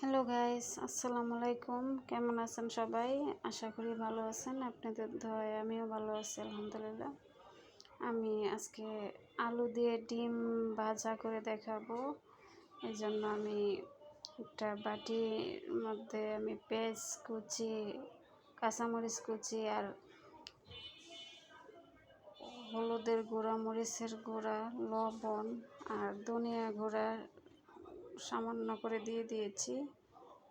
Hello guys আসসালামু আলাইকুম কেমন আছেন সবাই আশা করি ভালো আছেন আপনাদের দয় আমিও ভালো আছি আলহামদুলিল্লাহ আমি আজকে আলু দিয়ে ডিম ভাজা করে দেখাবো এই জন্য আমি একটা বাটির মধ্যে আমি পেঁয়াজ কুচি কাঁচামরিচ কুচি আর হলুদের গুঁড়া মরিচের গুঁড়া লবণ আর ধনিয়া গুঁড়া সামান্য করে দিয়ে দিয়েছি।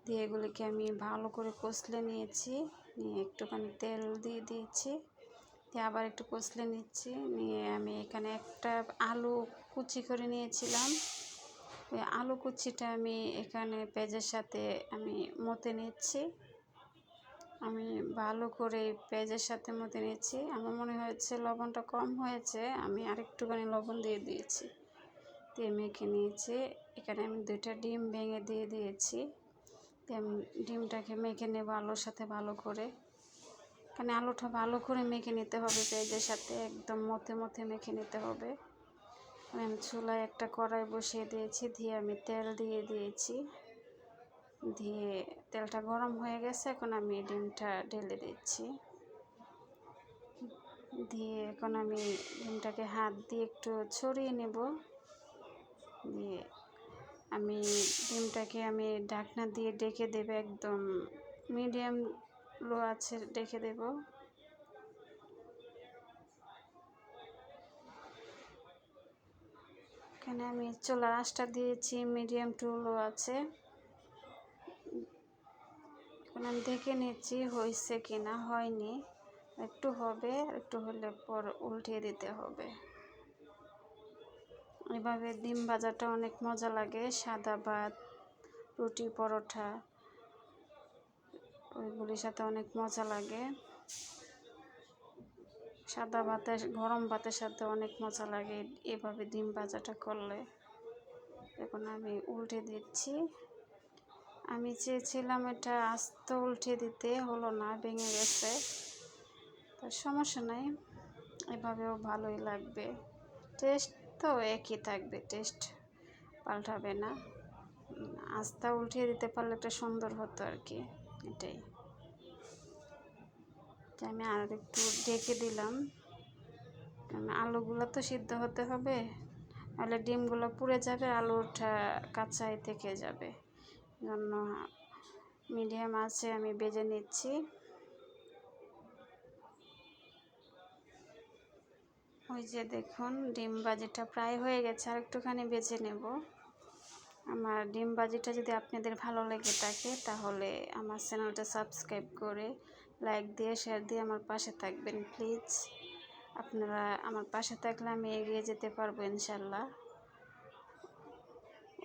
দিয়ে এগুলিকে আমি ভালো করে কষলে নিয়েছি। নিয়ে একটুখানি তেল দিয়ে দিয়েছি। দিয়ে আবার একটু কষলে নিচ্ছি। নিয়ে আমি এখানে একটা আলু কুচি করে নিয়েছিলাম। ওই আলু কুচিটা আমি এখানে পেঁয়াজের সাথে আমি মতে নিচ্ছি। আমি ভালো করে পেঁয়াজের সাথে মতে নিচ্ছি। আমার মনে হয়েছে লবণটা কম হয়েছে। আমি আরেকটুখানি লবণ দিয়ে দিয়েছি। দিয়ে মেখে নিয়েছি। এখানে আমি দুইটা ডিম ভেঙে দিয়ে দিয়েছি। ডিমটাকে মেখে নেব আলুর সাথে ভালো করে। এখানে আলুটা ভালো করে মেখে নিতে হবে পেঁয়াজের সাথে একদম মতে মতে মেখে নিতে হবে। আমি চুলায় একটা কড়াই বসিয়ে দিয়েছি, দিয়ে আমি তেল দিয়ে দিয়েছি। দিয়ে তেলটা গরম হয়ে গেছে, এখন আমি ডিমটা ঢেলে দিচ্ছি। দিয়ে এখন আমি ডিমটাকে হাত দিয়ে একটু ছড়িয়ে নেব। দিয়ে আমি ডিমটাকে আমি ঢাকনা দিয়ে ডেকে দেবে একদম মিডিয়াম লো আছে, ডেকে দেব। এখানে আমি চোলার আঁচটা দিয়েছি মিডিয়াম টু লো আছে। এখন আমি দেখে নিচ্ছি হয়েছে কি না হয়নি। একটু হবে, একটু হলে পর উল্টিয়ে দিতে হবে। এভাবে ডিম ভাজাটা অনেক মজা লাগে। সাদা ভাত, রুটি, পরোটা, ওইগুলির সাথে অনেক মজা লাগে। সাদা ভাতের, গরম ভাতের সাথে অনেক মজা লাগে এভাবে ডিম ভাজাটা করলে। এখন আমি উল্টে দিচ্ছি। আমি চেয়েছিলাম এটা আস্ত উল্টে দিতে, হলো না, ভেঙে গেছে। তো সমস্যা নাই, এভাবেও ভালোই লাগবে। টেস্ট তো একই থাকবে টেস্ট পাল্টাবে না। আস্তা উল্টিয়ে দিতে পারলে একটা সুন্দর হতো আর কি, এটাই। আমি আর একটু ডেকে দিলাম। আলুগুলো তো সিদ্ধ হতে হবে, নাহলে ডিমগুলো পুড়ে যাবে, আলুটা কাঁচাই থেকে যাবে। জন্য মিডিয়াম আছে, আমি বেজে নিচ্ছি। ওই যে দেখুন, ডিম বাজিটা প্রায় হয়ে গেছে, আর একটুখানি বেছে নেব। আমার ডিম বাজিটা যদি আপনাদের ভালো লেগে থাকে, তাহলে আমার চ্যানেলটা সাবস্ক্রাইব করে লাইক দিয়ে, শেয়ার দিয়ে আমার পাশে থাকবেন, প্লিজ। আপনারা আমার পাশে থাকলে আমি এগিয়ে যেতে পারব, ইনশাল্লাহ।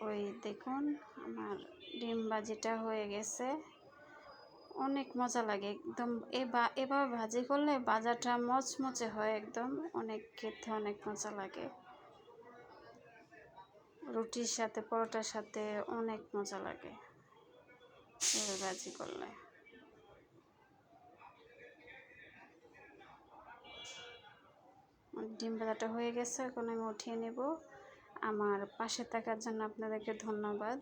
ওই দেখুন, আমার ডিম বাজিটা হয়ে গেছে। অনেক মজা লাগে একদম। এভাবে ভাজি করলে বাজারটা মচমচে হয় একদম। অনেক খেতে অনেক মজা লাগে। রুটির সাথে, পরোটার সাথে অনেক মজা লাগে এভাবে ভাজি করলে। ডিম ভাজাটা হয়ে গেছে, এখন আমি উঠিয়ে নেব। আমার পাশে থাকার জন্য আপনাদেরকে ধন্যবাদ।